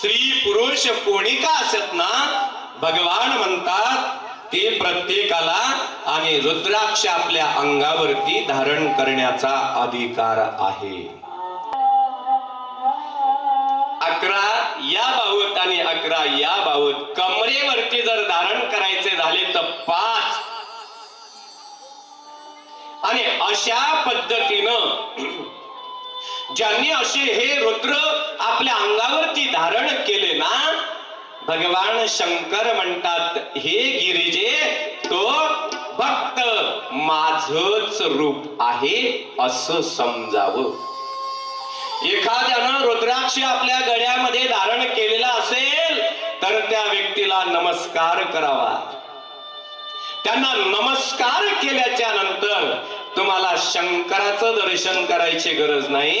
स्त्री पुरुष कोणी का असत ना? भगवान म्हणतात ते प्रत्येकाला आणि रुद्राक्ष आपल्या अंगावरती धारण करण्याचा अधिकार आहे. अकरा या बाबत आणि अकरा या बाबत कमरेवरती जर धारण करायचे झाले तर पाच. आणि अशा पद्धतीनं ज्यांनी असे हे रुद्र आपल्या अंगावरती धारण केले ना भगवान शंकर म्हणतात हे गिरिजे तो भक्त माझच रूप आहे असं समजावं. एखाद्यानं रुद्राक्ष आपल्या गळ्यामध्ये धारण केलेला असेल तर त्या व्यक्तीला नमस्कार करावा. त्यांना नमस्कार केल्याच्यानंतर तुम्हाला शंकराचं दर्शन करायची गरज नाही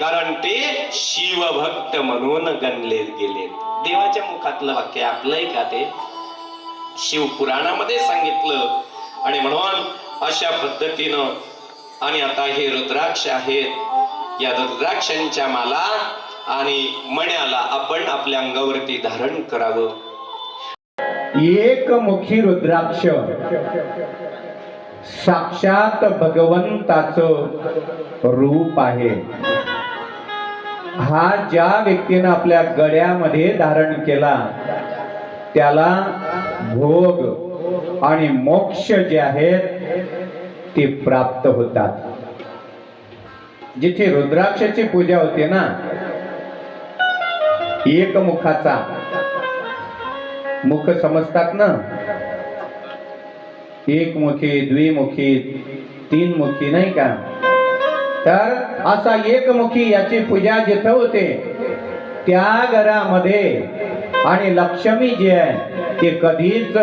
कारण ते शिवभक्त म्हणून गणले गेले. देवाच्या मुखातलं वाक्य आपलंय का ते? शिवपुराणामध्ये सांगितलं. आणि म्हणून अशा पद्धतीनं आणि आता हे रुद्राक्ष आहेत. या रुद्राक्षांच्या माला आणि मण्याला आपण आपल्या अंगावरती धारण करावं. एकमुखी रुद्राक्ष. साक्षात भगवंताच रूप आहे. हा ज्या व्यक्तीनं आपल्या गळ्यामध्ये धारण केला त्याला भोग आणि मोक्ष जे आहेत ते प्राप्त होतात. जिथे रुद्राक्षाची पूजा होते ना एकमुखाचा. मुख समजतात ना? एकमुखी द्विमुखी तीन मुखी नाही का? तर असा एकमुखी याची पूजा जिथं होते त्या घरामध्ये. आणि लक्ष्मी जी आहे ते कधीच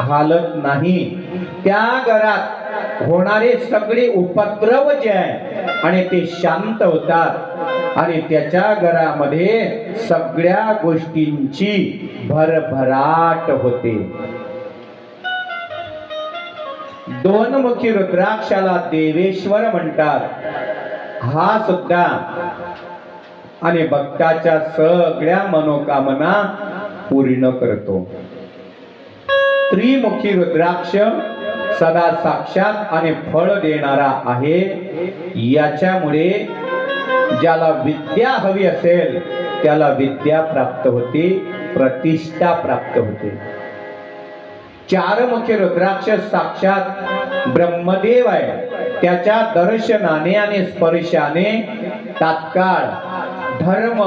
हालत नाही. त्या घरात होणारे सगळे उपद्रव जे आहे आणि ते शांत होतात. आणि त्याच्या घरामध्ये सगळ्या गोष्टींची भरभराट होते. दोन मुखी रुद्राक्षाला देवेश्वर म्हणतात. हा सुद्धा आणि भक्ताच्या सगळ्या मनोकामना पूर्ण करतो. त्रिमुखी रुद्राक्ष सदा साक्षात आणि फळ देणारा आहे. याच्यामुळे ज्याला विद्या हवी असेल त्याला विद्या प्राप्त होते प्रतिष्ठा प्राप्त होते. चारमुखी रुद्राक्ष साक्षात ब्रह्मदेव आहे. त्याच्या दर्शनाने आणि स्पर्शाने तात्काळ धर्म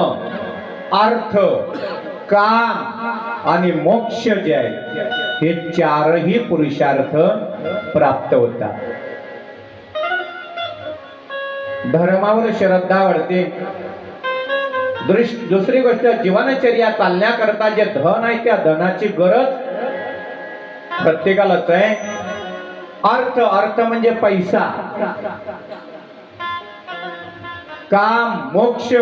अर्थ काम आणि मोक्ष जे आहे हे चारही पुरुषार्थ प्राप्त होतात. धर्मावर श्रद्धा वाढते. दृश दुसरी गोष्ट जीवनचर्या चालण्याकरता जे धन आहे त्या धनाची गरज प्रत्येकालाच आहे. अर्थ अर्थ म्हणजे पैसा. काम मोक्ष.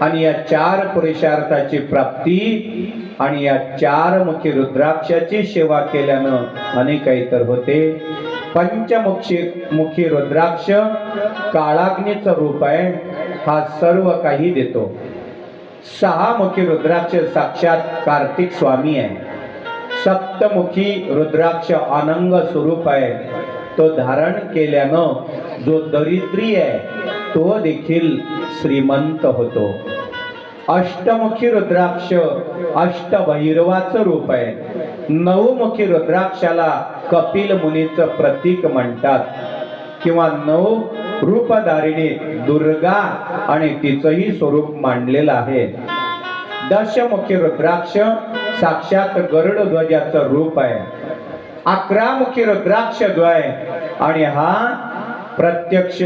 आणि या चार पुरुषार्थाची प्राप्ती आणि या चार मुखी रुद्राक्षाची सेवा केल्यानं अनेक इतर होते. पंचमुखी मुखी रुद्राक्ष काळाग्नीचं रूप आहे. हा सर्व काही देतो. सहा मुखी रुद्राक्ष साक्षात कार्तिक स्वामी आहे. सप्तमुखी रुद्राक्ष अनंग स्वरूप आहे. तो धारण केल्यानं जो दरिद्री आहे तो देखील श्रीमंत होतो. अष्टमुखी रुद्राक्ष अष्टभैरवाचं रूप आहे. नवमुखी रुद्राक्षाला कपिल मुनीचं प्रतीक म्हणतात. किंवा नऊ रूपधारिणी दुर्गा आणि तिचंही स्वरूप मांडलेलं आहे. दशमुखी रुद्राक्ष साक्षात गरुड ध्वजाचं रूप आहे. अकरामुखी रुद्राक्ष जो आणि हा प्रत्यक्ष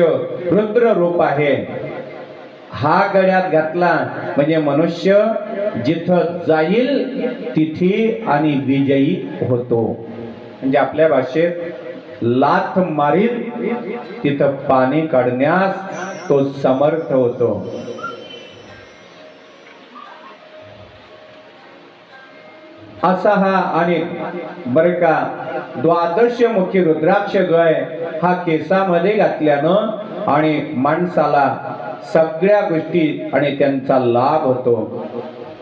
रुद्र रूप आहे. हा गड्यात घातला म्हणजे मनुष्य जिथं जाईल तिथे आणि विजयी होतो. म्हणजे आपल्या भाषेत लाथ मारीत तिथं पाणी काढण्यास तो समर्थ होतो. असा हा आणि बरं का द्वादश मुखी रुद्राक्ष जो आहे हा केसामध्ये घातल्यानं आणि माणसाला सगळ्या गोष्टी आणि त्यांचा लाभ होतो.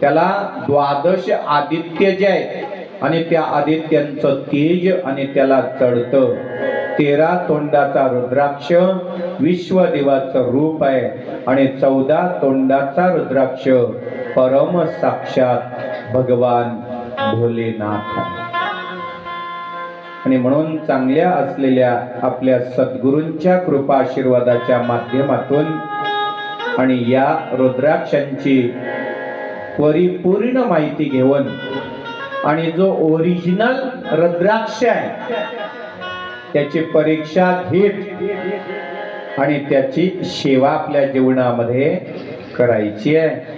त्याला द्वादश आदित्य जे आहे आणि त्या आदित्यांचं तेज आणि त्याला चढतं. तेरा तोंडाचा रुद्राक्ष विश्वदेवाचं रूप आहे आणि चौदा तोंडाचा रुद्राक्ष परम साक्षात भगवान भोलेनाथ. आणि म्हणून चांगल्या असलेल्या आपल्या सद्गुरूंच्या कृपा आशीर्वादाच्या माध्यमातून आणि या रुद्राक्षांची परिपूर्ण माहिती घेऊन आणि जो ओरिजिनल रुद्राक्ष आहे त्याची परीक्षा घेत आणि त्याची सेवा आपल्या जीवनामध्ये करायची आहे.